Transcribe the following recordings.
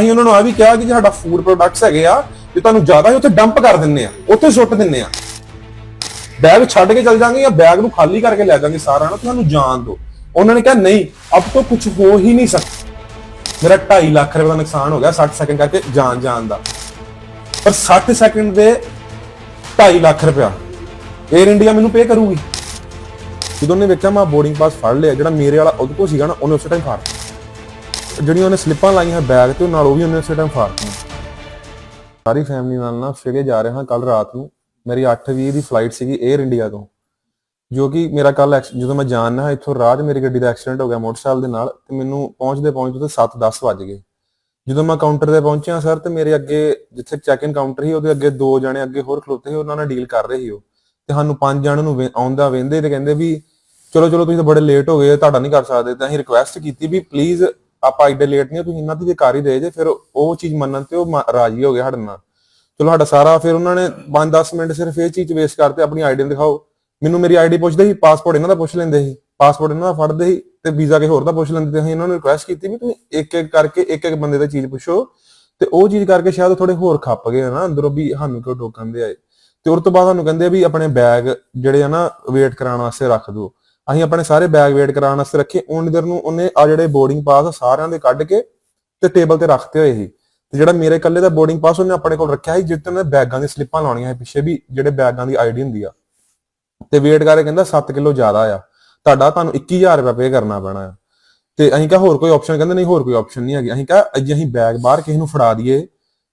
ਅਸੀਂ ਉਹਨਾਂ ਨੂੰ ਆ ਵੀ ਕਿਹਾ ਕਿ ਸਾਡਾ ਫੂਡ ਪ੍ਰੋਡਕਟਸ ਹੈਗੇ ਆ ਜੇ ਤੁਹਾਨੂੰ ਜ਼ਿਆਦਾ ਹੈ ਉੱਥੇ ਡੰਪ ਕਰ ਦਿੰਨੇ ਆ, ਉੱਥੇ ਸੁੱਟ ਦਿੰਨੇ ਆ। ਬੈਗ ਛੱਡ ਕੇ ਚੱਲ ਜਾਾਂਗੇ ਜਾਂ ਬੈਗ ਨੂੰ ਖਾਲੀ ਕਰਕੇ ਲੈ ਜਾਾਂਗੇ ਸਾਰਾ ਨਾ, ਤੁਹਾਨੂੰ ਜਾਣ ਦਿਓ। ਉਹਨਾਂ ਨੇ ਕਿਹਾ, ਨਹੀਂ, ਅਬ ਤੋਂ ਕੁਝ ਹੋ ਹੀ ਨਹੀਂ ਸਕਦਾ ਮੇਰਾ 2.5 ਲੱਖ ਰੁਪਏ ਦਾ ਨੁਕਸਾਨ ਹੋ ਗਿਆ 60 ਸੈਕਿੰਡ ਕਰਕੇ ਜਾਣ ਜਾਣ ਦਾ। ਪਰ 60 ਸੈਕਿੰਡ ਦੇ 2.5 ਲੱਖ ਰੁਪਇਆ 에ਅਰ ਇੰਡੀਆ ਮੈਨੂੰ ਪੇ ਕਰੂਗੀ। ਜਦੋਂ ਉਹਨੇ ਵੇਖਿਆ, ਮੈਂ ਬੋਰਡਿੰਗ ਪਾਸ ਫੜ ਲਿਆ, ਜਿਹੜਾ ਮੇਰੇ ਵਾਲਾ ਉਹਦੇ ਕੋਲ ਸੀਗਾ ਨਾ, ਉਹਨੇ ਉਸੇ ਟਾਈਮ ਫਾੜ ਜਿਹੜੀਆਂ ਉਹਨੇ ਸਲਿੱਪਾਂ ਲਾਈਆਂ ਬੈਗ ਤੇ, ਉਹ ਨਾਲ ਉਹ ਵੀ ਉਹਨੇ ਉਸੇ ਟਾਈਮ ਫਾੜਤੀਆਂ ਸਾਰੀ ਫੈਮਿਲੀ ਨਾਲ ਨਾ ਸਵੇਰੇ ਜਾ ਰਹੇ ਹਾਂ ਕੱਲ ਰਾਤ ਨੂੰ। ਮੇਰੀ 8:20 ਦੀ ਫਲਾਈਟ ਸੀਗੀ 에ਅਰ ਇੰਡੀਆ ਤੋਂ। ਜੋ ਕਿ ਮੇਰਾ ਕੱਲ ਜਦੋਂ ਮੈਂ ਜਾਣਨਾ ਇੱਥੋਂ ਰਾਹ ਮੇਰੀ ਗੱਡੀ ਦਾ ਐਕਸੀਡੈਂਟ ਹੋ ਗਿਆ ਮੋਟਰਸਾਈਕਲ ਦੇ ਨਾਲ ਤੇ ਮੈਨੂੰ ਪਹੁੰਚਦੇ ਪਹੁੰਚਦੇ 7:10 ਵੱਜ ਗਏ। ਜਦੋਂ ਮੈਂ ਕਾਊਂਟਰ ਤੇ ਪਹੁੰਚਿਆ ਸਰ ਤੇ ਮੇਰੇ ਅੱਗੇ ਜਿੱਥੇ ਚੈੱਕ ਇਨ ਕਾਊਂਟਰ ਸੀ, ਉਹਦੇ ਅੱਗੇ ਦੋ ਜਣੇ ਅੱਗੇ ਹੋਰ ਖਲੋਤੇ ਸੀ, ਉਹਨਾਂ ਨਾਲ ਡੀਲ ਕਰ ਰਹੇ ਸੀ ਉਹ। ਤੇ ਸਾਨੂੰ ਪੰਜ ਜਣਾਂ ਨੂੰ ਆਉਂਦਾ ਵੇਂਦੇ ਤੇ ਕਹਿੰਦੇ ਵੀ, ਚਲੋ ਚਲੋ, ਤੁਸੀਂ ਤਾਂ ਬੜੇ ਲੇਟ ਹੋ ਗਏ, ਤੁਹਾਡਾ ਨਹੀਂ ਕਰ ਸਕਦੇ। ਤਾਂ ਅਸੀਂ ਰਿਕੁਐਸਟ ਕੀਤੀ ਵੀ ਪਲੀਜ਼ ਆਪਾਂ ਐਡੇ ਲੇਟ ਨਹੀਂ ਤੁਸੀਂ ਇਹਨਾਂ ਦੀ ਜੇ ਕਰ ਹੀ ਦੇ ਜੇ, ਫਿਰ ਉਹ ਚੀਜ਼ ਮੰਨਣ ਤੇ ਉਹ ਮ- ਰਾਜੀ ਹੋ ਗਏ ਸਾਡੇ ਨਾਲ। ਚਲੋ ਸਾਡਾ ਸਾਰਾ ਫਿਰ ਉਹਨਾਂ ਨੇ 5-10 ਮਿੰਟ ਸਿਰਫ ਇਹ ਚੀਜ਼ ਵੇਸਟ ਕਰਤੇ, ਆਪਣੀ ਆਈਡੀ ਦਿਖਾਓ। ਮੈਨੂੰ ਮੇਰੀ ਆਈਡੀ ਪੁੱਛਦੇ ਸੀ ਪਾਸਪੋਰਟ ਇਹਨਾਂ ਦਾ ਪੁੱਛ ਲੈਂਦੇ ਸੀ। ਪਾਸਪੋਰਟ ਇਹਨਾਂ ਦਾ ਫੜਦੇ ਸੀ ਤੇ ਵੀਜ਼ਾ ਕਿਸੇ ਹੋਰ ਦਾ ਪੁੱਛ ਲੈਂਦੇ ਸੀ ਇਹਨਾਂ ਨੂੰ ਰਿਕੁਐਸਟ ਕੀਤੀ ਵੀ ਤੁਸੀਂ ਇੱਕ ਇੱਕ ਕਰਕੇ ਇੱਕ ਇੱਕ ਬੰਦੇ ਦੀ ਚੀਜ਼ ਪੁੱਛੋ। ਤੇ ਉਹ ਚੀਜ਼ ਕਰਕੇ ਸ਼ਾਇਦ ਥੋੜੇ ਹੋਰ ਖੱਪ ਗਏ ਨਾ, ਅੰਦਰੋਂ ਵੀ ਸਾਨੂੰ ਕਿਉਂ ਟੋਕਣ ਦੇ ਆਏ। ਤੇ ਉਸ ਤੋਂ ਬਾਅਦ ਸਾਨੂੰ ਕਹਿੰਦੇ ਆ ਵੀ ਆਪਣੇ ਬੈਗ ਜਿਹੜੇ ਆ ਨਾ ਵੇਟ ਕਰਾਉਣ ਵਾਸਤੇ ਰੱਖ ਦਿਓ। ਅਸੀਂ ਆਪਣੇ ਸਾਰੇ ਬੈਗ ਵੇਟ ਕਰਾਉਣ ਵਾਸਤੇ ਰੱਖੇ ਉਨੀ ਦੇਰ ਨੂੰ ਉਹਨੇ ਆ ਜਿਹੜੇ ਬੋਰਡਿੰਗ ਪਾਸ ਸਾਰਿਆਂ ਦੇ ਕੱਢ ਕੇ ਤੇ ਟੇਬਲ ਤੇ ਰੱਖਤੇ ਹੋਏ ਸੀ। ਤੇ ਜਿਹੜਾ ਮੇਰੇ ਇਕੱਲੇ ਦਾ ਬੋਰਡਿੰਗ ਪਾਸ ਉਹਨੇ ਆਪਣੇ ਕੋਲ ਰੱਖਿਆ ਸੀ ਜਿੱਤੇ ਉਹਨੇ ਬੈਗਾਂ ਦੀ ਸਲਿੱਪਾਂ ਲਾਉਣੀਆਂ ਸੀ ਪਿੱਛੇ ਵੀ, ਜਿਹੜੇ ਬੈਗਾਂ ਦੀ ਆਈਡੀ ਹੁੰਦੀ ਆ। ਤੇ ਵੇਟ ਕਰਕੇ ਕਹਿੰਦਾ 7 ਕਿਲੋ ਜ਼ਿਆਦਾ ਆ। ਤੁਹਾਡਾ ਤੁਹਾਨੂੰ 21000 ਰੁਪਏ ਪੇ ਕਰਨਾ ਪੈਣਾ ਆ। ਤੇ ਅਸੀਂ ਕਿਹਾ ਹੋਰ ਕੋਈ ਆਪਸ਼ਨ ਕਹਿੰਦੇ ਨਹੀਂ, ਹੋਰ ਕੋਈ ਆਪਸ਼ਨ ਨਹੀਂ ਹੈਗੀ। ਅਸੀਂ ਕਿਹਾ, ਅੱਜ ਅਸੀਂ ਬੈਗ ਬਾਹਰ ਕਿਸੇ ਨੂੰ ਫੜਾ ਦਈਏ।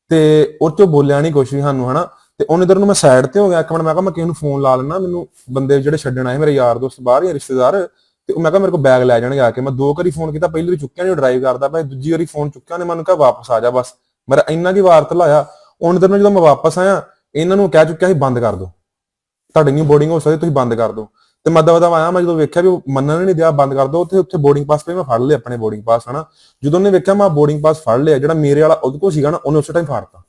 ਤੇ ਉਹ ਚੋਂ ਬੋਲਿਆ ਨਹੀਂ ਕੁਝ ਵੀ ਸਾਨੂੰ, ਹਨਾ? ਤੇ ਉਹਨੇ ਦਰ ਨੂੰ ਮੈਂ ਸਾਈਡ ਤੇ ਹੋ ਗਿਆ, ਇੱਕ ਮਿੰਟ ਮੈਂ ਕਿਹਾ ਮੈਂ ਕਿਸੇ ਨੂੰ ਫੋਨ ਲਾ ਲੈਣਾ ਮੈਨੂੰ ਬੰਦੇ ਜਿਹੜੇ ਛੱਡਣ ਆਏ, ਮੇਰੇ ਯਾਰ ਦੋਸਤ ਬਾਹਰ ਜਾਂ ਰਿਸ਼ਤੇਦਾਰ, ਤੇ ਉਹ ਮੈਂ ਕਿਹਾ ਮੇਰੇ ਕੋਲ ਬੈਗ ਲੈ ਜਾਣਗੇ ਆ ਕੇ। ਮੈਂ ਦੋ ਵਾਰੀ ਫੋਨ ਕੀਤਾ, ਪਹਿਲੀ ਵਾਰੀ ਚੁੱਕਿਆ ਨਹੀਂ ਡਰਾਈਵ ਕਰਦਾ ਭਾਈ ਦੂਜੀ ਵਾਰੀ ਫੋਨ ਚੁੱਕਿਆ ਨੇ ਮੈਨੂੰ ਕਿਹਾ ਵਾਪਸ ਆ ਜਾ ਬਸ। ਮੇਰਾ ਇੰਨਾ ਕੀ ਵਾਰ ਤਲਾਇਆ ਉਹਨੇ ਦਰ ਨੂੰ ਜਦੋਂ ਮੈਂ ਵਾਪਸ ਆਇਆ, ਇਹਨਾਂ ਨੂੰ ਕਹਿ ਚੁੱਕਿਆ ਸੀ, ਬੰਦ ਕਰ ਦਿਓ ਤੁਹਾਡੀ ਨਹੀਂ ਬੋਰਡਿੰਗ ਹੋ ਸਕਦੀ, ਤੁਸੀਂ ਬੰਦ ਕਰ ਦਿਓ ਤੇ ਮੈਂ ਦਵਾ ਦਵਾ ਆਇਆ, ਮੈਂ ਜਦੋਂ ਵੇਖਿਆ ਵੀ ਉਹ ਮੰਨਣ ਨਹੀਂ ਦਿਆ, ਬੰਦ ਕਰ ਦਿਓ ਉੱਥੇ ਉੱਥੇ ਬੋਰਡਿੰਗ ਪਾਸ ਪਈ ਮੈਂ ਫੜ ਲਿਆ ਆਪਣੇ ਬੋਰਡਿੰਗ ਪਾਸ ਹਨਾ। ਜਦੋਂ ਉਹਨੇ ਵੇਖਿਆ, ਮੈਂ ਬੋਰਡਿੰਗ ਪਾਸ ਫੜ ਲਿਆ, ਜਿਹੜਾ ਮੇਰੇ ਵਾਲਾ ਉਹਦੇ ਕੋਲ ਸੀਗਾ ਨਾ, ਉਹਨੇ ਉਸੇ ਟਾਈਮ ਫਾੜਤਾ।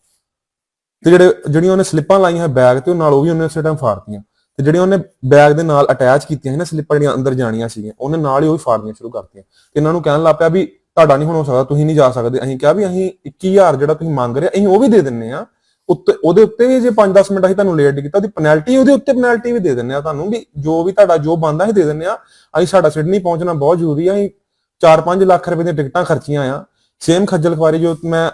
ਤੇ ਜਿਹੜੇ ਜਿਹੜੀਆਂ ਉਹਨੇ ਸਲਿੱਪਾਂ ਲਾਈਆਂ ਬੈਗ ਤੇ ਉਹ ਨਾਲ ਉਹ ਵੀ ਉਹਨੇ ਉਸੇ ਟਾਈਮ ਫਾੜਤੀਆਂ। ਤੇ ਜਿਹੜੀਆਂ ਉਹਨੇ ਬੈਗ ਦੇ ਨਾਲ ਅਟੈਚ ਕੀਤੀਆਂ ਸੀ ਨਾ ਸਲਿੱਪਾਂ ਜਿਹੜੀਆਂ ਅੰਦਰ ਜਾਣੀਆਂ ਸੀਗੀਆਂ, ਉਹਨੇ ਨਾਲ ਹੀ ਉਹ ਫਾੜਨੀਆਂ ਸ਼ੁਰੂ ਕਰਤੀਆਂ। ਤੇ ਇਹਨਾਂ ਨੂੰ ਕਹਿਣ ਲੱਗ ਪਿਆ ਵੀ ਤੁਹਾਡਾ ਨਹੀਂ ਹੁਣ ਹੋ ਸਕਦਾ, ਤੁਸੀਂ ਨਹੀਂ ਜਾ ਸਕਦੇ। ਅਸੀਂ ਕਿਹਾ ਵੀ ਅਸੀਂ 21000 ਜਿਹੜਾ ਤੁਸੀਂ ਮੰਗ ਰਹੇ ਅਸੀਂ ਉਹ ਵੀ ਦੇ ਦਿੰਨੇ ਆ। ਉੱਤੇ ਉਹਦੇ ਉੱਤੇ ਵੀ ਜੇ 5-10 ਮਿੰਟ ਅਸੀਂ ਤੁਹਾਨੂੰ ਲੇਟ ਕੀਤਾ, ਉਹਦੀ ਪੈਨਲਟੀ ਉਹਦੇ ਉੱਤੇ ਪੈਨਲਟੀ ਵੀ ਦੇ ਦਿੰਨੇ ਆ ਤੁਹਾਨੂੰ ਵੀ ਜੋ ਵੀ ਤੁਹਾਡਾ ਜੋ ਬੰਦਾ ਅਸੀਂ ਦੇ ਦਿੰਨੇ ਆ। ਅਸੀਂ ਸਾਡਾ ਸਿਡਨੀ ਪਹੁੰਚਣਾ, ਬਹੁਤ ਜ਼ਰੂਰੀ ਆ। ਅਸੀਂ 4-5 ਲੱਖ ਰੁਪਏ ਦੀਆਂ ਟਿਕਟਾਂ ਖਰਚੀਆਂ ਆ। ਸੇਮ ਖੱਜਲ ਖਵਾਰੀ ਜੋ ਮੈਂ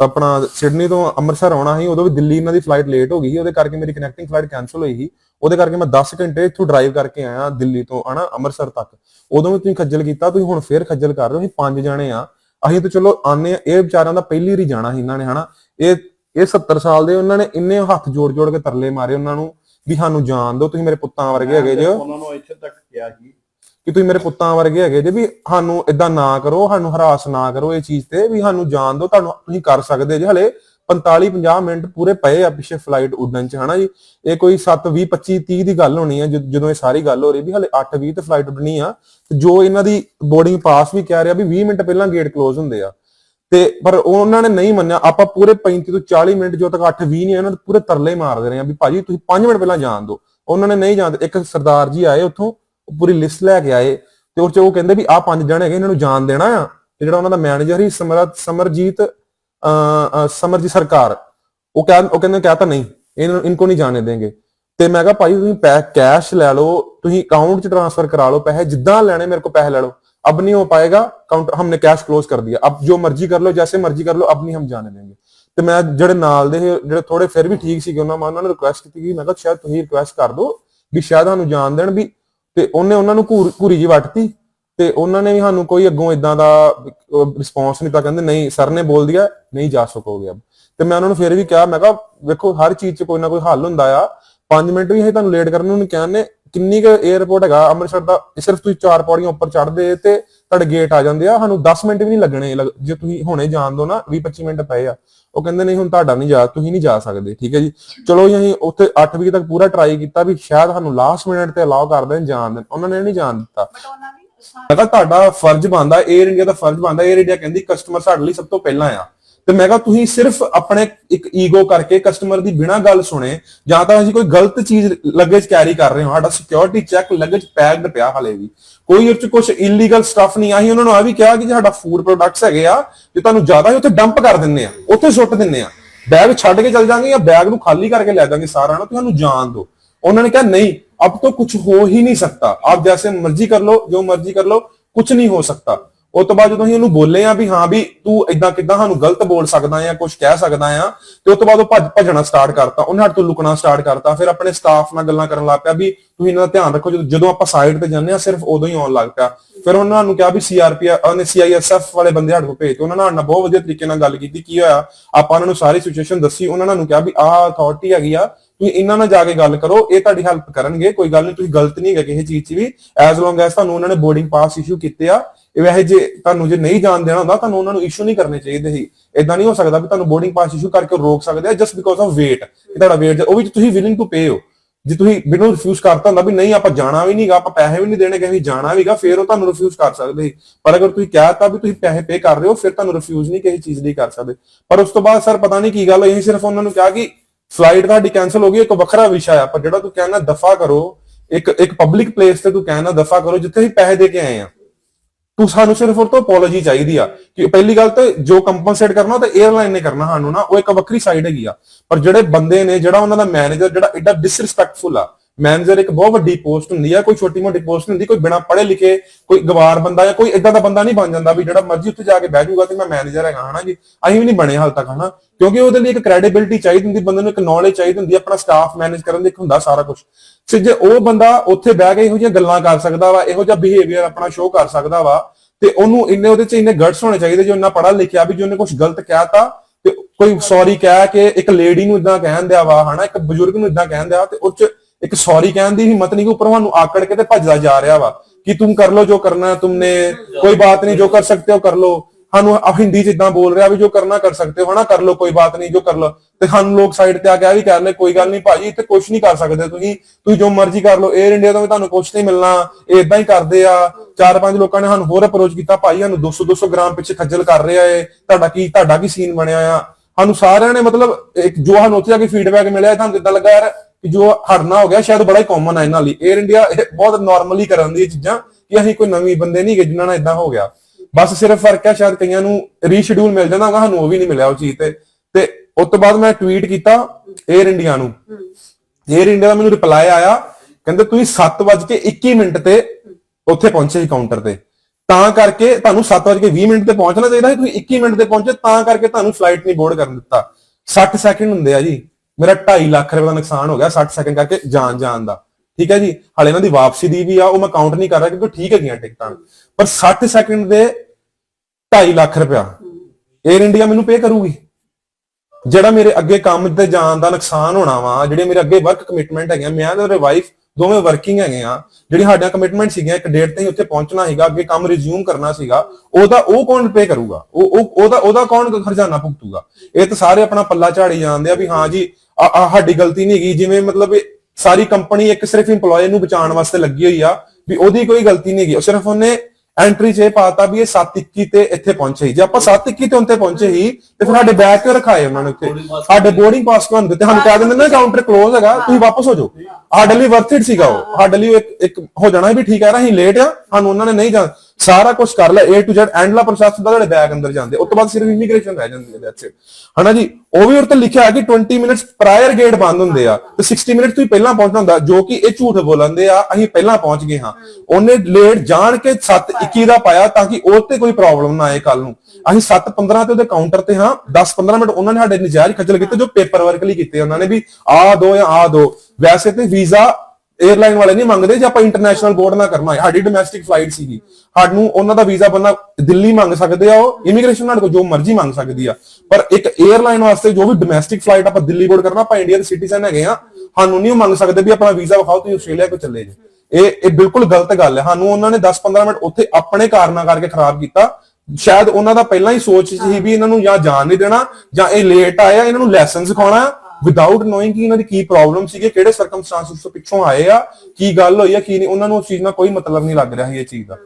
ਆਪਣਾ ਸਿਡਨੀ ਤੋਂ ਅੰਮ੍ਰਿਤਸਰ ਆਉਣਾ ਸੀ ਉਦੋਂ ਵੀ ਦਿੱਲੀ ਇਹਨਾਂ ਦੀ ਫਲਾਈਟ ਲੇਟ ਹੋ ਗਈ ਸੀ ਉਹਦੇ ਕਰਕੇ ਮੇਰੀ ਕਨੈਕਟਿੰਗ ਫਲਾਈਟ ਕੈਨਸਲ ਹੋਈ ਸੀ। ਉਹਦੇ ਕਰਕੇ ਮੈਂ 10 ਘੰਟੇ ਇੱਥੋਂ ਡਰਾਈਵ ਕਰਕੇ ਆਇਆ ਦਿੱਲੀ ਤੋਂ ਹਨਾ ਅੰਮ੍ਰਿਤਸਰ ਤੱਕ। ਉਦੋਂ ਵੀ ਤੁਸੀਂ ਖੱਜਲ ਕੀਤਾ ਤੁਸੀਂ ਹੁਣ ਫੇਰ ਖੱਜਲ ਕਰ ਰਹੇ ਹੋ ਅਸੀਂ ਪੰਜ ਜਾਣੇ ਆ। ਅਸੀਂ ਤਾਂ ਚਲੋ ਆਨੇ ਆ ਇਹ ਵਿਚਾਰਿਆਂ ਦਾ ਪਹਿਲੀ ਵਾਰੀ ਜਾਣਾ ਸੀ ਇਹਨਾਂ ਨੇ ਹਨਾ। ਇਹ ਇਹ 70 ਸਾਲ ਦੇ ਉਹਨਾਂ ਨੇ ਇੰਨੇ ਹੱਥ ਜੋੜ ਜੋੜ ਕੇ ਤਰਲੇ ਮਾਰੇ ਉਹਨਾਂ ਨੂੰ ਵੀ ਸਾਨੂੰ ਜਾਣ ਦਿਓ ਤੁਸੀਂ ਮੇਰੇ ਪੁੱਤਾਂ ਵਰਗੇ ਹੈਗੇ ਜੇ। ਉਹਨਾਂ ਨੂੰ ਇੱਥੇ ਤੱਕ ਕਿਹਾ ਸੀ ਕਿ ਤੁਸੀਂ ਮੇਰੇ ਪੁੱਤਾਂ ਵਰਗੇ ਹੈਗੇ ਜੇ ਵੀ ਸਾਨੂੰ ਇਦਾਂ ਨਾ ਕਰੋ, ਸਾਨੂੰ ਹਰਾਸ ਨਾ ਕਰੋ ਇਹ ਚੀਜ਼ ਤੇ ਵੀ ਸਾਨੂੰ ਜਾਣ ਦਿਓ, ਤੁਹਾਨੂੰ ਤੁਸੀਂ ਕਰ ਸਕਦੇ ਜੇ। ਹਲੇ 45 50 ਮਿੰਟ ਪੂਰੇ ਪਏ ਆ ਪਿੱਛੇ ਫਲਾਈਟ ਉੱਡਣ ਚ, ਹਨਾ ਜੀ? ਇਹ ਕੋਈ 7 20 25 30 ਦੀ ਗੱਲ ਹੋਣੀ ਆ ਜਦੋਂ ਇਹ ਸਾਰੀ ਗੱਲ ਹੋ ਰਹੀ ਵੀ ਹਲੇ 8 20 ਤੇ ਫਲਾਈਟ ਉੱਡਣੀ ਆ, ਤੇ ਜੋ ਇਹਨਾਂ ਦੀ ਬੋਰਡਿੰਗ ਪਾਸ ਵੀ ਕਹਿ ਰਿਹਾ ਵੀ 20 ਮਿੰਟ ਪਹਿਲਾਂ ਗੇਟ ਕਲੋਜ਼ ਹੁੰਦੇ ਆ। ਤੇ ਪਰ ਉਹਨਾਂ ਨੇ ਨਹੀਂ ਮੰਨਿਆ, ਆਪਾਂ ਪੂਰੇ 35 ਤੋਂ 40 ਮਿੰਟ ਜੋ ਤੱਕ 8 20 ਨਹੀਂ ਉਹਨਾਂ ਦੇ ਪੂਰੇ ਤਰਲੇ ਮਾਰਦੇ ਰਹੇ ਆ ਵੀ ਭਾਜੀ ਤੁਸੀਂ 5 ਮਿੰਟ ਪਹਿਲਾਂ ਜਾਣ ਦਿਓ। ਉਹਨਾਂ ਨੇ ਨਹੀਂ ਜਾਣਦੇ ਇੱਕ ਸਰਦਾਰ ਜੀ ਆਏ ਉੱਥੋਂ ਉਹ ਪੂਰੀ ਲਿਸਟ ਲੈ ਕੇ ਆਏ ਤੇ ਉਹ ਚ ਉਹ ਕਹਿੰਦੇ ਵੀ ਆ ਪੰਜ ਜਣੇ ਹੈਗੇ, ਇਹਨਾਂ ਨੂੰ ਜਾਣ ਦੇਣਾ ਆ ਤੇ ਜਿਹੜਾ ਉਹਨਾਂ ਦਾ ਮੈਨੇਜਰ ਸੀ ਸਮਰਤ ਸਮਰਜੀਤ ਅ ਸਮਰਜੀਤ ਸਰਕਾਰ, ਉਹ ਕਹਿ, ਉਹ ਕਹਿੰਦੇ ਕਹਤਾ ਨਹੀਂ, ਇਹਨਾਂ ਇਨਕੋ ਨਹੀਂ ਜਾਣੇ ਦੇਣਗੇ। ਤੇ ਮੈਂ ਕਿਹਾ ਭਾਈ ਤੁਸੀਂ ਪੈ ਕੈਸ਼ ਲੈ ਲਓ, ਤੁਸੀਂ ਅਕਾਊਂਟ 'ਚ ਟ੍ਰਾਂਸਫਰ ਕਰਾ ਲਓ, ਪੈਸੇ ਜਿੱਦਾਂ ਲੈਣੇ ਮੇਰੇ ਕੋ ਪੈਸੇ ਲੈ ਲਓ अब नहीं हो पाएगा काउंटर हमने कैश क्लोज कर दिया अब जो मर्जी कर लो जैसे मर्जी कर लो अब नहीं हम जाने देंगे ਤੇ ਮੈਂ ਜਿਹੜੇ ਨਾਲ ਦੇ ਜਿਹੜੇ ਥੋੜੇ ਫਿਰ ਵੀ ਠੀਕ ਸੀਗੇ, ਉਹਨਾਂ ਮੈਂ ਉਹਨਾਂ ਨੂੰ ਰਿਕੁਐਸਟ ਕੀਤੀ ਕਿ ਮੈਂ ਕਿਹਾ ਸ਼ਾਇਦ ਤੁਸੀਂ ਰਿਕੁਐਸਟ ਕਰ ਦਿਓ ਵੀ ਸ਼ਾਇਦ ਸਾਨੂੰ ਜਾਣ ਦੇਣ ਵੀ ਤੇ ਉਹਨੇ ਉਹਨਾਂ ਨੂੰ ਘੂਰ ਘੂਰੀ ਜੀ ਵੱਟਤੀ ਤੇ ਉਹਨਾਂ ਨੇ ਵੀ ਸਾਨੂੰ ਕੋਈ ਅੱਗੋਂ ਇਦਾਂ ਦਾ ਰਿਸਪੌਂਸ ਨਹੀਂ ਤਾਂ ਕਹਿੰਦੇ, ਨਹੀਂ, ਸਰ ਨੇ ਬੋਲ ਦਿਆ, ਨਹੀਂ ਜਾ ਸਕੋਗੇ ਅਬ। ਤੇ ਮੈਂ ਉਹਨਾਂ ਨੂੰ ਫਿਰ ਵੀ ਕਿਹਾ, ਮੈਂ ਕਿਹਾ, ਵੇਖੋ, ਹਰ ਚੀਜ਼ 'ਚ ਕੋਈ ਨਾ ਕੋਈ ਹੱਲ ਹੁੰਦਾ ਆ। 5 ਮਿੰਟ ਵੀ ਅਸੀਂ ਤੁਹਾਨੂੰ ਲੇਟ ਕਰਨ ਨੂੰ ਕਹਿੰਦੇ ਕਿੰਨੀ ਕੁ 에어ਪੋਰਟ ਹੈਗਾ ਅੰਮ੍ਰਿਤਸਰ ਦਾ ਸਿਰਫ ਤੁਸੀਂ ਚਾਰ ਪੌੜੀਆਂ ਉੱਪਰ ਚੜਦੇ ਤੇ ਤੁਹਾਡੇ ਗੇਟ ਆ ਜਾਂਦੇ ਆ। ਸਾਨੂੰ 10 ਮਿੰਟ ਵੀ ਨਹੀਂ ਲੱਗਣੇ ਜੇ ਤੁਸੀਂ ਹੁਣੇ ਜਾਣ ਦੋ ਨਾ 20 25 ਮਿੰਟ ਪਏ ਆ। ਉਹ ਕਹਿੰਦੇ ਨਹੀਂ ਹੁਣ ਤੁਹਾਡਾ ਨਹੀਂ ਜਾ ਤੁਸੀਂ ਨਹੀਂ ਜਾ ਸਕਦੇ ਠੀਕ ਹੈ ਜੀ? ਚਲੋ ਜੀ ਅਸੀਂ ਉੱਥੇ 8 ਵਜੇ ਤੱਕ ਪੂਰਾ ਟਰਾਈ ਕੀਤਾ ਵੀ ਸ਼ਾਇਦ ਸਾਨੂੰ ਲਾਸਟ ਮਿੰਟ ਤੇ ਅਲਾਓ ਕਰ ਦੇਣ ਜਾਣ ਦੇਣ। ਉਹਨਾਂ ਨੇ ਨਹੀਂ ਜਾਣ ਦਿੱਤਾ। ਬਟ ਉਹਨਾਂ ਨੇ ਕਿਹਾ ਤੁਹਾਡਾ ਫਰਜ਼ ਬਣਦਾ 에ਅਰ ਇੰਡੀਆ ਦਾ ਫਰਜ਼ ਬਣਦਾ। 에ਅਰ ਇੰਡੀਆ ਕਹਿੰਦੀ ਕਸਟਮਰ ਸਾਡੇ ਲਈ ਸਭ ਤੋਂ ਪਹਿਲਾਂ ਆ। ਤੇ ਮੈਂ ਕਿਹਾ ਤੁਸੀਂ ਸਿਰਫ ਆਪਣੇ ਇੱਕ ਈਗੋ ਕਰਕੇ ਕਸਟਮਰ ਦੀ ਬਿਨਾਂ ਗੱਲ ਸੁਣੇ ਜਾਂ ਤਾਂ ਅਸੀਂ ਕੋਈ ਗਲਤ ਚੀਜ਼ ਲੱਗੇਜ ਕੈਰੀ ਕਰ ਰਹੇ ਹਾਂ ਸਾਡਾ ਸਿਕਿਉਰਿਟੀ ਚੈੱਕ ਲੱਗੇਜ ਪੈਕਡ ਪਿਆ ਹਲੇ ਵੀ ਕੋਈ ਇਹ ਚ ਕੁਝ ਇਲੀਗਲ ਸਟਫ ਨਹੀਂ ਆਹੀ ਉਹਨਾਂ ਨੂੰ ਆ ਵੀ ਕਿਹਾ ਕਿ ਜੇ ਸਾਡਾ ਫੂਡ ਪ੍ਰੋਡਕਟਸ ਹੈਗੇ ਆ ਜੇ ਤੁਹਾਨੂੰ ਜ਼ਿਆਦਾ ਹੀ ਉੱਥੇ ਡੰਪ ਕਰ ਦਿੰਨੇ ਆ ਉੱਥੇ ਸੁੱਟ ਦਿੰਨੇ ਆ ਬੈਗ ਛੱਡ ਕੇ ਚੱਲ ਜਾਾਂਗੇ ਜਾਂ ਬੈਗ ਨੂੰ ਖਾਲੀ ਕਰਕੇ ਲੈ ਜਾਾਂਗੇ ਸਾਰਾ ਨਾ ਤੁਹਾਨੂੰ ਜਾਣ ਦਿਓ ਉਹਨਾਂ ਨੇ ਕਿਹਾ ਨਹੀਂ अब तो कुछ हो ही नहीं सकता आप जैसे मर्जी कर लो जो मर्जी कर लो कुछ नहीं हो सकता ਉਸ ਤੋਂ ਬਾਅਦ ਜਦੋਂ ਅਸੀਂ ਉਹਨੂੰ ਬੋਲੇ ਆ ਵੀ ਹਾਂ ਵੀ ਤੂੰ ਇਦਾਂ ਕਿਦਾਂ ਸਾਨੂੰ ਗਲਤ ਬੋਲ ਸਕਦਾ ਆ ਕੁਝ ਕਹਿ ਸਕਦਾ ਆ, ਤੇ ਉਸ ਤੋਂ ਬਾਅਦ ਉਹ ਭੱਜ ਭੱਜਣਾ ਸਟਾਰਟ ਕਰਤਾ। ਉਹਨੇ ਸਾਡੇ ਤੋਂ ਲੁਕਣਾ ਸਟਾਰਟ ਕਰਤਾ। ਫਿਰ ਆਪਣੇ ਸਟਾਫ ਨਾਲ ਗੱਲਾਂ ਕਰਨ ਲੱਗ ਪਿਆ ਵੀ ਤੁਸੀਂ ਇਹਨਾਂ ਦਾ ਧਿਆਨ ਰੱਖੋ, ਜਦੋਂ ਜਦੋਂ ਆਪਾਂ ਸਾਈਡ ਤੇ ਜਾਂਦੇ ਆ ਸਿਰਫ ਉਦੋਂ ਹੀ ਆਉਣ ਲੱਗ ਪਿਆ। ਫਿਰ ਉਹਨਾਂ ਨੂੰ ਕਿਹਾ ਵੀ ਸੀਆਰਪੀ ਉਹਨੇ ਸੀਆਈਐਸਐਫ ਵਾਲੇ ਬੰਦੇ ਸਾਡੇ ਕੋਲ ਭੇਜੇ ਉਹਨਾਂ ਨਾਲ ਨਾਲ ਬਹੁਤ ਵਧੀਆ ਤਰੀਕੇ ਨਾਲ ਗੱਲ ਕੀਤੀ, ਕੀ ਹੋਇਆ? ਆਪਾਂ ਉਹਨਾਂ ਨੂੰ ਸਾਰੀ ਸਿਚੁਏਸ਼ਨ ਦੱਸੀ। ਉਹਨਾਂ ਨੂੰ ਕਿਹਾ ਵੀ ਆਹ ਅਥਾਰਟੀ ਹੈਗੀ ਆ, ਤੁਸੀਂ ਇਹਨਾਂ ਨਾਲ ਜਾ ਕੇ ਗੱਲ ਕਰੋ, ਇਹ ਤੁਹਾਡੀ ਹੈਲਪ ਕਰਨਗੇ। ਕੋਈ ਗੱਲ ਨਹੀਂ ਤੁਸੀਂ ਗਲਤ ਨਹੀਂ ਹੈਗੇ ਕਿਸੇ ਚੀਜ਼ 'ਚ ਵੀ। ਐਜ਼ ਲੌਂਗ ਐਜ਼ ਤੁਹਾਨੂੰ ਉਹਨਾਂ ਨੇ ਬੋਰਡਿੰਗ ਪਾਸ ਇਸ਼ੂ ਕੀਤੇ ਆ ਇਹ ਵੈਸੇ ਜੇ ਤੁਹਾਨੂੰ ਜੇ ਨਹੀਂ ਜਾਣ ਦੇਣਾ ਹੁੰਦਾ, ਤੁਹਾਨੂੰ ਉਹਨਾਂ ਨੂੰ ਇਸ਼ੂ ਨਹੀਂ ਕਰਨੇ ਚਾਹੀਦੇ ਸੀ। ਇਦਾਂ ਨਹੀਂ ਹੋ ਸਕਦਾ ਵੀ ਤੁਹਾਨੂੰ ਬੋਰਡਿੰਗ ਪਾਸ ਇਸ਼ੂ ਕਰਕੇ ਰੋਕ ਸਕਦੇ ਆ ਜਸਟ ਬਿਕੋਜ਼ ਆਫ weight ਕਿ ਤੁਹਾਡਾ weight ਉਹ ਵੀ ਤੁਸੀਂ ਵਿਲਿੰਗ ਟੂ ਪੇ ਹੋ। ਜੇ ਤੁਸੀਂ ਬਿਨਾਂ ਰਿਫਿਊਜ਼ ਕਰਤਾ ਹੁੰਦਾ ਵੀ ਨਹੀਂ, ਆਪਾਂ ਜਾਣਾ ਵੀ ਨਹੀਂਗਾ ਆਪਾਂ ਪੈਸੇ ਵੀ ਨਹੀਂ ਦੇਣੇ ਕਿ ਜਾਣਾ ਵੀਗਾ ਫਿਰ ਉਹ ਤੁਹਾਨੂੰ ਰਿਫਿਊਜ਼ ਕਰ ਸਕਦੇ ਸੀ। ਪਰ ਅਗਰ ਤੁਸੀਂ ਕਹਿਤਾ ਵੀ ਤੁਸੀਂ ਪੈਸੇ ਪੇ ਕਰ ਰਹੇ ਹੋ, ਫਿਰ ਤੁਹਾਨੂੰ ਰਿਫਿਊਜ਼ ਨਹੀਂ ਕਿਸੇ ਚੀਜ਼ ਲਈ ਕਰ ਸਕਦੇ। ਪਰ ਉਸ ਤੋਂ ਬਾਅਦ ਸਰ ਪਤਾ ਨਹੀਂ ਕੀ ਗੱਲ ਹੋਈ, ਅਸੀਂ ਸਿਰਫ ਉਹਨਾਂ ਨੂੰ ਕਿਹਾ ਕਿ ਫਲਾਈਟ ਤੁਹਾਡੀ ਕੈਨਸਲ ਹੋ ਗਈ, ਇੱਕ ਵੱਖਰਾ ਵਿਸ਼ਾ ਆ, ਪਰ ਜਿਹੜਾ ਤੂੰ ਕਹਿਣਾ, ਦਫਾ ਕਰੋ, ਇੱਕ ਇੱਕ ਪਬਲਿਕ ਪਲੇਸ ਤੇ ਤੂੰ ਕਹਿਣਾ, ਦਫਾ ਕਰੋ, ਜਿੱਥੇ ਅਸੀਂ ਪੈਸੇ ਦੇ ਕੇ ਆਏ ਆ। ਤੂੰ ਸਾਨੂੰ ਸਿਰਫ ਉਹ ਤੋਂ ਅਪੋਲੋਜੀ ਚਾਹੀਦੀ ਆ ਕਿ ਪਹਿਲੀ ਗੱਲ ਤੇ ਜੋ ਕੰਪਨਸੇਟ ਕਰਨਾ ਉਹ ਤਾਂ 에ਅਰਲਾਈਨ ਨੇ ਕਰਨਾ ਸਾਨੂੰ ਨਾ, ਉਹ ਇੱਕ ਵੱਖਰੀ ਸਾਈਡ ਹੈਗੀ ਆ। ਪਰ ਜਿਹੜੇ ਬੰਦੇ ਨੇ, ਜਿਹੜਾ ਉਹਨਾਂ ਦਾ ਮੈਨੇਜਰ ਜਿਹੜਾ ਐਡਾ ਡਿਸਰਿਸਪੈਕਟਫੁਲ ਆ ਮੈਨੇਜਰ ਇੱਕ ਬਹੁਤ ਵੱਡੀ ਪੋਸਟ ਹੁੰਦੀ ਆ, ਕੋਈ ਛੋਟੀ ਮੋਟੀ ਪੋਸਟ ਨਹੀਂ ਹੁੰਦੀ, ਕੋਈ ਬਿਨਾ ਪੜ੍ਹੇ ਲਿਖੇ, ਕੋਈ ਗਵਾਰ ਬੰਦਾ ਜਾਂ ਕੋਈ ਇਦਾਂ ਦਾ ਬੰਦਾ ਨਹੀਂ ਬਣ ਜਾਂਦਾ ਵੀ ਜਿਹੜਾ ਮਰਜ਼ੀ ਉੱਥੇ ਜਾ ਕੇ ਬਹਿ ਜਾਊਗਾ ਤੇ ਮੈਂ ਮੈਨੇਜਰ ਹੈਗਾ, ਹਨਾ ਜੀ? ਅਸੀਂ ਵੀ ਨਹੀਂ ਬਣੇ ਹਾਲ ਤੱਕ, ਹਨਾ? ਕਿਉਂਕਿ ਉਹਦੇ ਲਈ ਇੱਕ ਕ੍ਰੈਡੀਬਿਲਿਟੀ ਚਾਹੀਦੀ ਹੁੰਦੀ, ਬੰਦੇ ਨੂੰ ਇੱਕ ਨੌਲੇਜ ਚਾਹੀਦੀ ਹੁੰਦੀ, ਆਪਣਾ ਸਟਾਫ ਮੈਨੇਜ ਕਰਨ ਦੇ ਇੱਕ ਹੁੰਦਾ ਸਾਰਾ ਕੁਝ ਸੋ ਜੇ ਉਹ ਬੰਦਾ ਉੱਥੇ ਬਹਿ ਕੇ ਇਹੋ ਜਿਹੀਆਂ ਗੱਲਾਂ ਕਰ ਸਕਦਾ ਵਾ, ਇਹੋ ਜਿਹਾ ਬਿਹੇਵੀਅਰ ਆਪਣਾ ਸ਼ੋਅ ਕਰ ਸਕਦਾ ਵਾ, ਤੇ ਉਹਨੂੰ ਇੰਨੇ ਉਹਦੇ ਚ ਇੰਨੇ ਗਟਸ ਹੋਣੇ ਚਾਹੀਦੇ ਜੇ ਉਹਨਾਂ ਪੜਾ ਲਿਖਿਆ ਵੀ ਜੇ ਉਹਨੇ ਕੁਝ ਗਲਤ ਕਹਿਤਾ ਤੇ ਕੋਈ ਸੌਰੀ ਕਹਿ ਕੇ ਇੱਕ ਲੇਡੀ ਨੂੰ ਇਦਾਂ ਕਹਿਣ ਦਿਆ ਵਾ, ਹਨਾ? ਇੱਕ ਬਜ਼ੁਰਗ ਨੂੰ ਇਦਾਂ ਕਹਿਣ ਦਿਆ ਤੇ ਉਹ ਚ ਇੱਕ ਸੌਰੀ ਕਹਿਣ ਦੀ ਹਿੰਮਤ ਨਹੀਂ ਕਿ ਉੱਪਰੋਂ ਸਾਨੂੰ ਆਕੜ ਕੇ ਤੇ ਭੱਜਦਾ ਜਾ ਰਿਹਾ ਵਾ ਕਿ ਤੂੰ ਕਰ ਲੋ ਜੋ ਕਰਨਾ ਤੁਮਨੇ, ਕੋਈ ਬਾਤ ਨਹੀਂ ਜੋ ਕਰ ਸਕਤੇ ਹੋ ਕਰ ਲੋ ਸਾਨੂੰ ਹਿੰਦੀ ਚ ਇਦਾਂ ਬੋਲ ਰਿਹਾ ਵੀ ਜੋ ਕਰਨਾ ਕਰ ਸਕਤੇ ਹੋ, ਹਨਾ, ਕਰ ਲੋ ਕੋਈ ਬਾਤ ਨਹੀਂ ਜੋ ਕਰ ਲੋ ਤੇ ਸਾਨੂੰ ਲੋਕ ਸਾਈਡ ਤੇ ਆ ਕੇ ਆ ਵੀ ਕਰ ਲੈ ਕੋਈ ਗੱਲ ਨਹੀਂ ਭਾਜੀ, ਇੱਥੇ ਕੁਝ ਨਹੀਂ ਕਰ ਸਕਦੇ ਤੁਸੀਂ। ਤੁਸੀਂ ਜੋ ਮਰਜ਼ੀ ਕਰ ਲੋ 에ਅਰ ਇੰਡੀਆ ਤੋਂ ਵੀ ਤੁਹਾਨੂੰ ਕੁਝ ਨਹੀਂ ਮਿਲਣਾ। ਇਹ ਇਦਾਂ ਹੀ ਕਰਦੇ ਆ। ਚਾਰ ਪੰਜ ਲੋਕਾਂ ਨੇ ਸਾਨੂੰ ਹੋਰ ਅਪਰੋਚ ਕੀਤਾ, ਭਾਈ ਸਾਨੂੰ 200 200 ਗ੍ਰਾਮ ਪਿੱਛੇ ਖੱਜਲ ਕਰ ਰਿਹਾ ਏ। ਤੁਹਾਡਾ ਕੀ ਤੁਹਾਡਾ ਕੀ ਸੀਨ ਬਣਿਆ ਆ? ਸਾਨੂੰ ਸਾਰਿਆਂ ਨੇ ਮਤਲਬ ਇੱਕ ਜੋ ਸਾਨੂੰ ਉੱਥੇ ਜਾ ਕੇ ਫੀਡਬੈਕ ਮਿਲਿਆ ਤੁਹਾਨੂੰ ਕਿੱਦਾਂ ਲੱਗਾ ਯਾਰ? ਕਿ ਜੋ ਹਰਨਾ ਹੋ ਗਿਆ, ਸ਼ਾਇਦ ਬੜਾ ਹੀ ਕਾਮਨ ਹੈ ਇਹਨਾਂ ਲਈ। 에ਅਰ ਇੰਡੀਆ ਬਹੁਤ ਨਾਰਮਲੀ ਕਰਨ ਦੀ ਚੀਜ਼ਾਂ ਕਿ ਅਸੀਂ ਕੋਈ ਨਵੀਂ ਬੰਦੇ ਨਹੀਂ ਕਿ ਜਿਨ੍ਹਾਂ ਨਾਲ ਇਦਾਂ ਹੋ ਗਿਆ। ਬਸ ਸਿਰਫ ਫ਼ਰਕ ਹੈ ਸ਼ਾਇਦ ਕਈਆਂ ਨੂੰ ਰੀਸ਼ਡਿਊਲ ਮਿਲ ਜਾਂਦਾ ਹੋਗਾ, ਸਾਨੂੰ ਉਹ ਵੀ ਨਹੀਂ ਮਿਲਿਆ ਉਹ ਚੀਜ਼ ਤੇ। ਤੇ ਉਸ ਤੋਂ ਬਾਅਦ ਮੈਂ ਟਵੀਟ ਕੀਤਾ 에ਅਰ ਇੰਡੀਆ ਨੂੰ। 에ਅਰ ਇੰਡੀਆ ਦਾ ਮੈਨੂੰ ਰਿਪਲਾਈ ਆਇਆ, ਕਹਿੰਦੇ ਤੁਸੀਂ 7:21 ਮਿੰਟ ਤੇ ਉੱਥੇ ਪਹੁੰਚੇ ਸੀ ਕਾਊਂਟਰ ਤੇ। ਤਾਂ ਕਰਕੇ ਤੁਹਾਨੂੰ 7:20 ਮਿੰਟ ਤੇ ਪਹੁੰਚਣਾ ਚਾਹੀਦਾ ਸੀ, ਤੁਸੀਂ 21 ਮਿੰਟ ਤੇ ਪਹੁੰਚੇ, ਤਾਂ ਕਰਕੇ ਤੁਹਾਨੂੰ ਫਲਾਈਟ ਨਹੀਂ ਬੋਰਡ ਕਰਨ ਦਿੱਤਾ। 60 ਸੈਕਿੰਡ ਹੁੰਦੇ ਆ ਜੀ। ਮੇਰਾ 2.5 ਲੱਖ ਰੁਪਏ ਦਾ ਨੁਕਸਾਨ ਹੋ ਗਿਆ 60 ਸੈਕਿੰਡ ਕਰਕੇ ਜਾਣ ਜਾਣ ਦਾ। ਠੀਕ ਹੈ ਜੀ? ਹਾਲੇ ਇਹਨਾਂ ਦੀ ਵਾਪਸੀ ਦੀ ਵੀ ਆ, ਉਹ ਮੈਂ ਕਾਊਂਟ ਨਹੀਂ ਕਰ ਰਿਹਾ ਕਿਉਂਕਿ ਠੀਕ ਹੈਗੀਆਂ ਟਿਕਟਾਂ। ਪਰ 60 ਸੈਕਿੰਡ ਦੇ 2.5 ਲੱਖ ਰੁਪਇਆ 에ਅਰ ਇੰਡੀਆ ਮੈਨੂੰ ਪੇ ਕਰੂਗੀ। ਜਿਹੜਾ ਮੇਰੇ ਅੱਗੇ ਕੰਮ ਤੇ ਜਾਣ ਦਾ ਨੁਕਸਾਨ ਹੋਣਾ ਵਾ, ਜਿਹੜੇ ਮੇਰੇ ਅੱਗੇ ਵਰਕ ਕਮਿਟਮੈਂਟ ਹੈਗੀਆਂ, ਮੈਂ ਤੇ ਮੇਰੇ ਵਾਈਫ ਦੋਵੇਂ ਵਰਕਿੰਗ ਹੈਗੇ ਆ। ਜਿਹੜੀ ਸਾਡੀਆਂ ਕਮਿਟਮੈਂਟ ਸੀਗੀਆਂ, ਇੱਕ ਡੇਟ ਤੇ ਹੀ ਉੱਥੇ ਪਹੁੰਚਣਾ ਸੀਗਾ, ਅੱਗੇ ਕੰਮ ਰਿਜ਼ਿਊਮ ਕਰਨਾ ਸੀਗਾ, ਉਹਦਾ ਉਹ ਕੌਣ ਪੇ ਕਰੂਗਾ? ਉਹ ਉਹ, ਉਹਦਾ ਉਹਦਾ ਕੌਣ ਖਰਚਾਨਾ ਭੁਗਤੂਗਾ? ਇਹ ਤਾਂ ਸਾਰੇ ਆਪਣਾ ਪੱਲਾ ਝਾੜੀ ਜਾਂਦੇ ਆ ਵੀ ਹਾਂ ਜੀ, ਆ- ਸਾਡੀ ਗਲਤੀ ਨਹੀਂ ਹੈਗੀ, ਜਿਵੇਂ ਮਤਲਬ ਸਾਰੀ ਕੰਪਨੀ ਇੱਕ ਸਿਰਫ EMPLOYE ਨੂੰ ਬਚਾਉਣ ਵਾਸਤੇ ਲੱਗੀ ਹੋਈ ਆ, ਵੀ ਉਹਦੀ ਕੋਈ ਗਲਤੀ ਨਹੀਂ ਹੈਗੀ। ਸਿਰਫ ਉਹਨੇ ਐਂਟਰੀ 'ਚ ਇਹ ਪਾਤਾ ਵੀ ਇਹ 721 ਤੇ ਇੱਥੇ ਪਹੁੰਚੇ ਸੀ। ਜੇ ਆਪਾਂ 721 ਤੇ ਉੱਤੇ ਪਹੁੰਚੇ ਸੀ ਤੇ ਫਿਰ ਸਾਡੇ ਬੈਗ ਕਿਉਂ ਰਖਾਏ ਉਹਨਾਂ ਨੇ ਉੱਤੇ ਸਾਡੇ ਬੋਰਡਿੰਗ ਪਾਸ ਕਿਉਂ ਦਿੱਤੇ ਸਾਨੂੰ ਕਹਿ ਦਿੰਦੇ ਨੇ ਕਾਊਂਟਰ ਕਲੋਜ਼ ਹੈਗਾ ਤੁਸੀਂ ਵਾਪਸ ਹੋ ਜਾਓ। ਸਾਡੇ ਲਈ ਵਰਥ ਇਟ ਸੀਗਾ ਉਹ। ਸਾਡੇ ਲਈ ਇੱਕ ਇੱਕ ਹੋ ਜਾਣਾ ਵੀ ਠੀਕ ਹੈ ਅਸੀਂ ਲੇਟ ਆ ਸਾਨੂੰ ਉਹਨਾਂ ਨੇ ਨਹੀਂ ਜਾਣ ਸਾਰਾ ਕੁਝ ਕਰ ਲਿਆ A to Z ਐਂਡਲਾ ਪ੍ਰੋਸੈਸ ਦਾ ਤੁਹਾਡੇ ਬੈਗ ਅੰਦਰ ਜਾਂਦੇ ਉਸ ਤੋਂ ਬਾਅਦ ਸਿਰਫ ਇਮੀਗ੍ਰੇਸ਼ਨ ਰਹਿ ਜਾਂਦੀ ਹੈ ਦੈਟਸ ਇਟ ਹਨਾ ਜੀ? ਉਹ ਵੀ ਉੱਤੇ ਲਿਖਿਆ ਹੈ ਕਿ 20 ਮਿੰਟਸ ਪ੍ਰਾਇਰ ਗੇਟ ਬੰਦ ਹੁੰਦੇ ਆ। ਤੇ 60 ਮਿੰਟ ਤੁਸੀਂ ਪਹਿਲਾਂ ਪਹੁੰਚਣਾ ਹੁੰਦਾ, ਜੋ ਕਿ ਇਹ ਝੂਠ ਬੋਲਣਦੇ ਆ, ਅਸੀਂ ਪਹਿਲਾਂ ਪਹੁੰਚ ਗਏ ਹਾਂ। ਉਹਨੇ ਲੇਟ ਜਾਣ ਕੇ 7:21 ਦਾ ਪਾਇਆ ਤਾਂ ਕਿ ਉਹ ਤੇ ਕੋਈ ਪ੍ਰੋਬਲਮ ਨਾ ਆਏ ਕੱਲ ਨੂੰ। ਅਸੀਂ 7:15 ਤੇ ਉਹਦੇ ਕਾਊਂਟਰ ਤੇ ਹਾਂ 10-15 ਮਿੰਟ ਉਹਨਾਂ ਨੇ ਸਾਡੇ ਨਜਾਇਜ਼ ਖੱਜਲ ਕੀਤੇ, ਜੋ ਪੇਪਰ ਵਰਕ ਲਈ ਕੀਤੇ ਉਹਨਾਂ ਨੇ ਵੀ ਆ ਦੋ ਜਾਂ ਆ ਦੋ। ਵੈਸੇ ਤੇ ਵੀਜ਼ਾ 에ਅਰਲਾਈਨ ਵਾਲੇ ਨਹੀਂ ਮੰਗਦੇ ਜੇ ਆਪਾਂ ਇੰਟਰਨੈਸ਼ਨਲ ਬੋਰਡ ਨਾਲ ਕਰਨਾ ਹੈ ਸਾਡੀ ਡੋਮੈਸਟਿਕ ਫਲਾਈਟ ਸੀਗੀ। ਸਾਨੂੰ ਉਹਨਾਂ ਦਾ ਵੀਜ਼ਾ ਬੰਨਾ ਦਿੱਲੀ ਮੰਗ ਸਕਦੇ ਆ, ਉਹ ਇਮੀਗ੍ਰੇਸ਼ਨ ਨਾਲ ਜੋ ਮਰਜ਼ੀ ਮੰਗ ਸਕਦੀ ਆ। ਪਰ ਇੱਕ 에ਅਰਲਾਈਨ ਵਾਸਤੇ ਜੋ ਵੀ ਡੋਮੈਸਟਿਕ ਫਲਾਈਟ ਆਪਾਂ ਦਿੱਲੀ ਬੋਰਡ ਕਰਨਾ, ਆਪਾਂ ਇੰਡੀਆ ਦੇ ਸਿਟੀਜ਼ਨ ਹੈਗੇ ਆ, ਸਾਨੂੰ ਨਹੀਂ ਮੰਗ ਸਕਦੇ ਵੀ ਆਪਣਾ ਵੀਜ਼ਾ ਵਿਖਾਓ, ਤੁਸੀਂ ਆਸਟ੍ਰੇਲੀਆ ਕੋ ਚੱਲੇ ਜੇ। ਇਹ ਇਹ ਬਿਲਕੁਲ ਗਲਤ ਗੱਲ ਹੈ। ਸਾਨੂੰ ਉਹਨਾਂ ਨੇ 10-15 ਮਿੰਟ ਉੱਥੇ ਆਪਣੇ ਕਾਰਨਾਂ ਕਰਕੇ ਖਰਾਬ ਕੀਤਾ। ਸ਼ਾਇਦ ਉਹਨਾਂ ਦਾ ਪਹਿਲਾਂ ਹੀ ਸੋਚ ਸੀ ਵੀ ਇਹਨਾਂ ਨੂੰ ਜਾਂ ਜਾਣ ਨਹੀਂ ਦੇਣਾ ਜਾਂ ਇਹ ਲੇਟ ਆਇਆ, ਇਹਨਾਂ ਨੂੰ ਲੈਸਨ ਸਿਖਾਉਣਾ। ਵਿਦਆਊਟ ਨੋਇੰਗ ਕਿ ਇਹਨਾਂ ਦੀ ਕੀ ਪ੍ਰੋਬਲਮ ਸੀਗੇ, ਕਿਹੜੇ ਸਰਕਮਸਟੈਂਸਸ ਤੋਂ ਪਿੱਛੋਂ ਆਏ ਆ, ਕੀ ਗੱਲ ਹੋਈ ਆ, ਕੀ ਨਹੀਂ, ਉਹਨਾਂ ਨੂੰ ਉਸ ਚੀਜ਼ ਨਾਲ ਕੋਈ ਮਤਲਬ ਨਹੀਂ ਲੱਗ ਰਿਹਾ ਸੀ ਇਹ ਚੀਜ਼ ਦਾ।